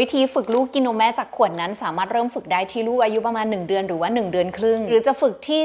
วิธีฝึกลูกกินนมแม่จากขวดนั้น สามารถเริ่มฝึกได้ที่ลูกอายุประมาณ 1 เดือนหรือว่า 1 เดือนครึ่ง หรือจะฝึกที่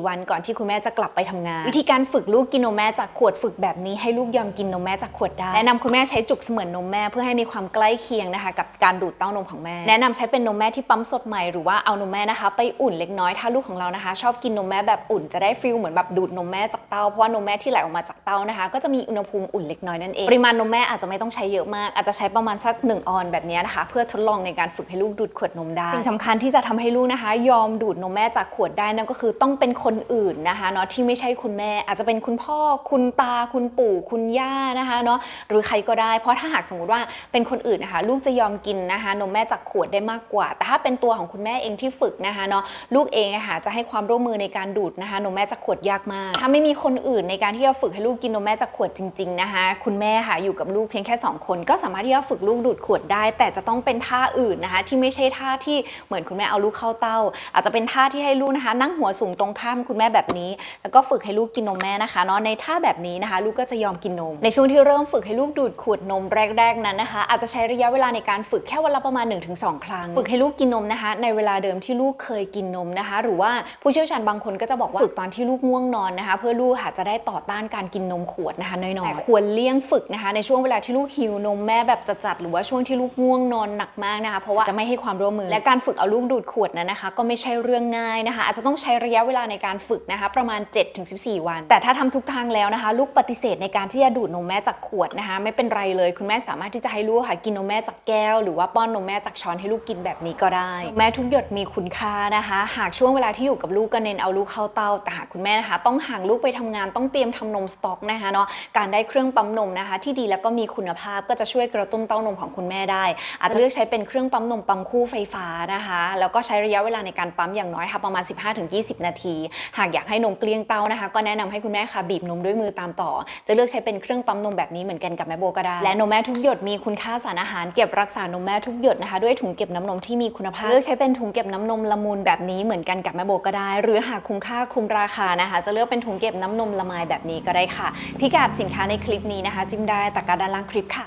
7-14 วันก่อนที่คุณแม่จะกลับไปทำงาน วิธีการฝึกลูกกินนมแม่จากขวดฝึกแบบนี้ให้ลูกยอมกินนมแม่จากขวดได้แนะนำคุณแม่ใช้จุกเสมือนนมแม่เพื่อให้มีความใกล้เคียงนะคะ กับการดูดเต้านมของแม่ แนะนำใช้เป็นนมแม่ที่ปั๊มสดใหม่หรือว่าเอานมแม่นะคะ ไปอุ่นเล็กน้อยถ้าลูกของเรานะคะ ชอบกินนมแม่แบบอุ่นจะได้ฟิลเหมือนแบบดูดนมแม่จากเต้าเพราะว่านมแม่ที่ไหลออกมาจากเต้านะคะ ก็จะมีอุณหภูมิอุ่นเล็กน้อยนั่นเองปริมาณนมแม่อาจจะไม่ต้องใช้เยอะมากอาจจะใช้ประมาณสัก1ออนแบบนี้นะคะเพื่อทดลองในการฝึกให้ลูกดูดขวดนมได้สิ่งสำคัญที่จะทำให้ลูกนะคะ ยอมดูดนมแม่จากขวดได้นั่นก็คือต้องเป็นคนอื่นนะคะเนาะที่ไม่ใช่คุณแม่ อาจจะเป็นคุณพ่อคุณตาคุณปู่คุณย่านะคะเนาะหรือใครก็ได้ เพราะถ้าหากสมมติว่าเป็นคนอื่นนะคะ ลูกจะยอมกินนะคะนมแม่จากขวดได้มากกว่า แต่ถ้าเป็นตัวของคุณแม่เองที่ฝึกนะคะเนาะลูกเองะค่ะจะให้ความร่วมมือในการดูดนะคะนมแม่จากขวดยากมาก ถ้าไม่มีคนอื่นในการที่จะฝึกให้ลูกกินนมแม่จากขวดจริง ๆนะคะ คุณแม่ค่ะอยู่กับลูกเพียงแค่สองคน ก็สามารถที่จะฝึกลูกดูดขวดได้แต่จะต้องเป็นท่าอื่นนะคะ ที่ไม่ใช่ท่าที่เหมือนคุณแม่เอาลูกเข้าเต้า อาจจะเป็นท่าที่ให้ลูกนะคะ นั่งหัวสูงตรงข้ามคุณแม่แบบนี้ แล้วก็ฝึกให้ลูกกินนมแม่นะคะเนาะในท่าแบบนี้นะคะ ลูกก็จะยอมกินนม ในช่วงที่เริ่มฝึกให้ลูกดูดขวดนมแรกๆนั้นนะคะ อาจจะใช้ระยะเวลาในการฝึกแค่วันละประมาณ 1-2 ครั้ง ฝึกให้ลูกกินนมนะคะ ในเวลาเดิมที่ลูกเคยกินนมนะคะ หรือว่าผู้เชี่ยวชาญบางคนก็จะบอกว่าฝึกตอนที่ลูกง่วงนอนนะคะ เพื่อลูกค่ะจะได้ต่อต้านการกินนมขวดนะคะน้อยๆแต่ควรเลี่ยงฝึกนะคะ ในช่วงเวลาที่ลูกหิวนมแม่แบบจัดๆหรือว่าช่วงที่ลูกง่วงนอนหนักมากนะคะ เพราะว่าจะไม่ให้ความร่วมมือ และการฝึกเอาลูกดูดขวดนั้นนะคะ ก็ไม่ใช่เรื่องง่ายนะคะ อาจจะต้องใช้ระยะเวลาในการฝึกนะคะ ประมาณ 7-14 วัน แต่ถ้าทำทุกทางแล้วนะคะ ลูกปฏิเสธในการที่จะดูดนมแม่จากขวดนะคะ ไม่เป็นไรเลย คุณแม่สามารถที่จะให้ลูกค่ะกินนมแม่จากแก้ว หรือว่าป้อนนมแม่จากช้อนให้ลูกกินแบบนี้ก็ได้ แม่ทุกหยดมีคุณค่านะคะ หากช่วงเวลาที่อยู่กับลูกก็เน้นเอาลูกเข้าเต้าแต่หากคุณแม่นะคะ ต้องห่างลูกไปทำงานต้องเตรียมทำนมสต็อกนะคะเนาะการได้เครื่องปั๊มนมนะคะ ที่ดีแล้วก็มีคุณภาพก็จะช่วยกระตุ้นเต้านมของคุณแม่ได้อาจจะเลือกใช้เป็นเครื่องปั๊มนมปั๊มคู่ไฟฟ้านะคะ แล้วก็ใช้ระยะเวลาในการปั๊มอย่างน้อยค่ะประมาณ 15-20 นาที หากอยากให้นมเกลี้ยงเต้านะคะ ก็แนะนำให้คุณแม่ค่ะบีบนมด้วยมือตามต่อ จะเลือกใช้เป็นเครื่องปั๊มนมแบบนี้เหมือนกันกับแม่โบก็ได้ และนมแม่ทุกหยดมีคุณค่าสารอาหารเก็บรักษานมแม่ทุกหยดนะคะด้วยถุงเก็บน้ำนมที่มีคุณภาพ เลือกใช้เป็นถุงเก็บน้ำนมละมุนแบบนี้เหมือนกันกับแม่โบก็ได้ หรือหากคุ้มค่าคุ้มราคานะคะ จะเลือกเป็นถุงเก็บน้ำนมละไมแบบนี้ก็ได้ค่ะ พิกัดสินค้าในคลิปนี้นะคะ จิ้มได้ตะกร้าด้านล่างคลิปค่ะ